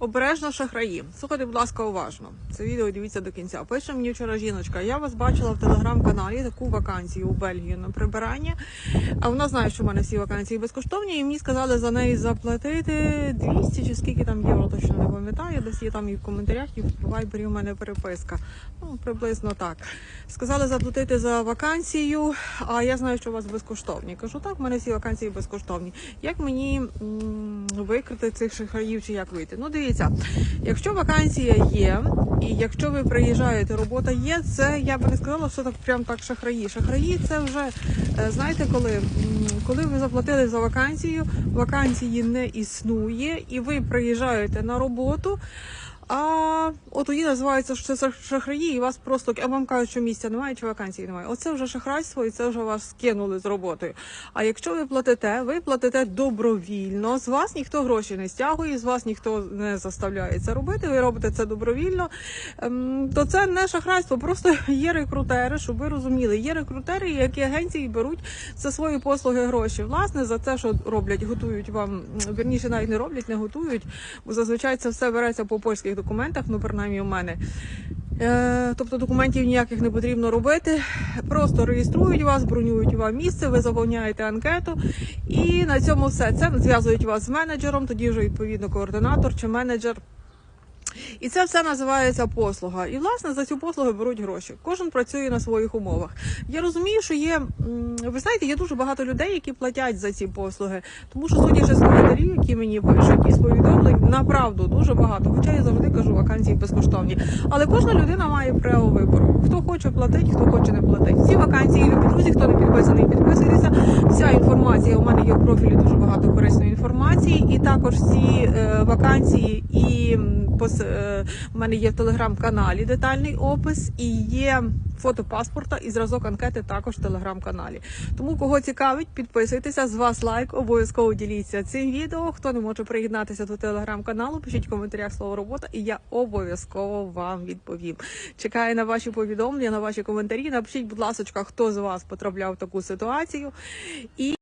Обережно шахраї. Слухайте, будь ласка, уважно. Це відео дивіться до кінця. Пише мені вчора жіночка. Я вас бачила в телеграм-каналі таку вакансію у Бельгію на прибирання. А вона знає, що в мене всі вакансії безкоштовні, і мені сказали за неї заплатити 200 чи скільки там євро, точно не пам'ятаю. Десь є там і в коментарях, і в вайбері у мене переписка. Ну, приблизно так. Сказали заплатити за вакансію, а я знаю, що у вас безкоштовні. Кажу, так, в мене всі вакансії безкоштовні. Як мені м, викрити цих шахраїв чи як вийти? Ну, дивіться, якщо вакансія є, і якщо ви приїжджаєте, робота є, це я би не сказала, що так прям так шахраї. Шахраї це вже е, знаєте, коли, коли ви заплатили за вакансію, вакансії не існує, і ви приїжджаєте на роботу. А от тоді називається, що це шахраї, і вас просто а вам кажуть, що місця немає, чи вакансії немає. Оце вже шахрайство, і це вже вас скинули з роботою. А якщо ви платите, ви платите добровільно. З вас ніхто гроші не стягує, з вас ніхто не заставляє це робити. Ви робите це добровільно. ем, То це не шахрайство, просто є рекрутери, щоб ви розуміли. Є рекрутери, які агенції беруть за свої послуги гроші. Власне, за те, що роблять, готують вам м, вірніше, навіть не роблять, не готують. Бо зазвичай це все береться по польських документах, ну принаймні у мене. Е, Тобто документів ніяких не потрібно робити. Просто реєструють вас, бронюють вам місце, ви заповняєте анкету, і на цьому все. Це зв'язують вас з менеджером, тоді вже відповідно координатор чи менеджер. І це все називається послуга. І власне за цю послугу беруть гроші. Кожен працює на своїх умовах. Я розумію, що є, ви знаєте, є дуже багато людей, які платять за ці послуги. Тому що судячи з коментарів, які мені пишуть, і з повідомлень, направду дуже багато. Хоча я завжди кажу, вакансії безкоштовні. Але кожна людина має право вибору. Хто хоче платить, хто хоче не платить. Всі вакансії, любі друзі, хто не підписаний, підписуйтеся. Вся інформація у мене є профілі дуже багато корисної інформації, і також всі е, вакансії і пос, е, в мене є в телеграм-каналі детальний опис і є фото паспорта і зразок анкети також в телеграм-каналі. Тому кого цікавить, підписуйтеся. З вас лайк, обов'язково діліться цим відео. Хто не може приєднатися до телеграм-каналу, пишіть в коментарях слово робота, і я обов'язково вам відповім. Чекаю на ваші повідомлення, на ваші коментарі. Напишіть, будь ласка, хто з вас потрапляв в таку ситуацію. І